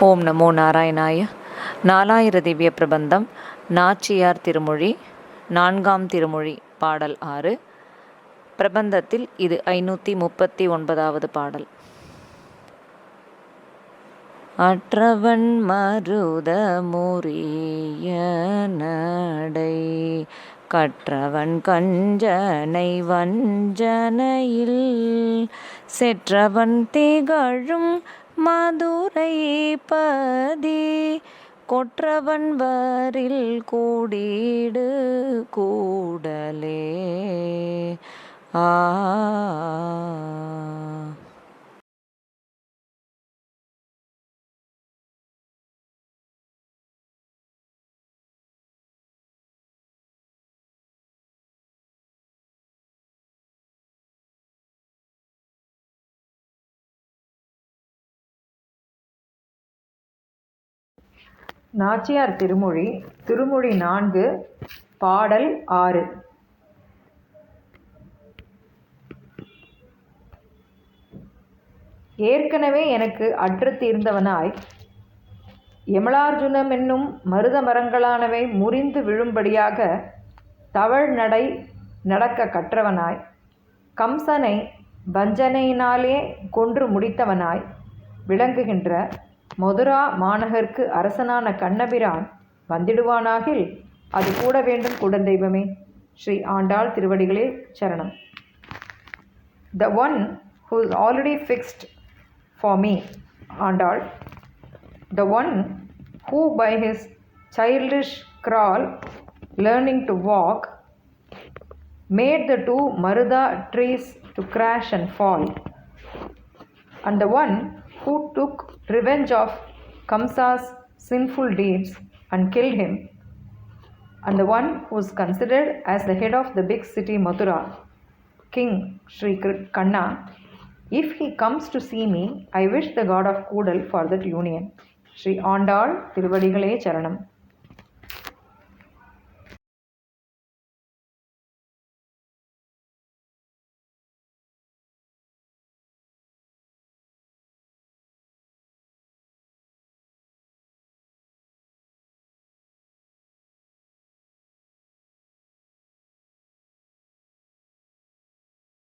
ஓம் நமோ நாராயணாய. நாலாயிர திவ்ய பிரபந்தம் நாச்சியார் திருமொழி நான்காம் திருமொழி பாடல் ஆறு. பிரபந்தத்தில் இது ஐநூற்றி முப்பத்தி ஒன்பதாவது பாடல். அற்றவன் மருத முறிய நடை கற்றவன் கஞ்சனை வஞ்சனையில் செற்றவன் திகழும் மதுரை பதி கொற்றவன் வரில் கூடீடு கூடலே. ஆ நாச்சியார் திருமொழி திருமொழி நான்கு பாடல் ஆறு. ஏற்கனவே எனக்கு அற்று தீர்ந்தவனாய் யமலார்ஜுனம் என்னும் மருத மரங்களானவை முறிந்து விழும்படியாக தவழ் நடை நடக்க கற்றவனாய் கம்சனை வஞ்சனையினாலே கொன்று முடித்தவனாய் விளங்குகின்ற மதுரா மாநகருக்கு அரசனான கண்ணபிரான் வந்திடுவானாகில் அது கூட வேண்டும் குடந்தெய்வமே ஸ்ரீ ஆண்டாள் திருவடிகளில் சரணம். The one who is already fixed for me Andal. The one who by his childish crawl learning to walk made the two marutha trees to crash and fall and the one who took revenge of Kamsa's sinful deeds and killed him, and the one who is considered as the head of the big city Mathura, King Sri Kanna, if he comes to see me, I wish the god of Kudal for that union. Sri Andal Tiruvadigalé Charanam.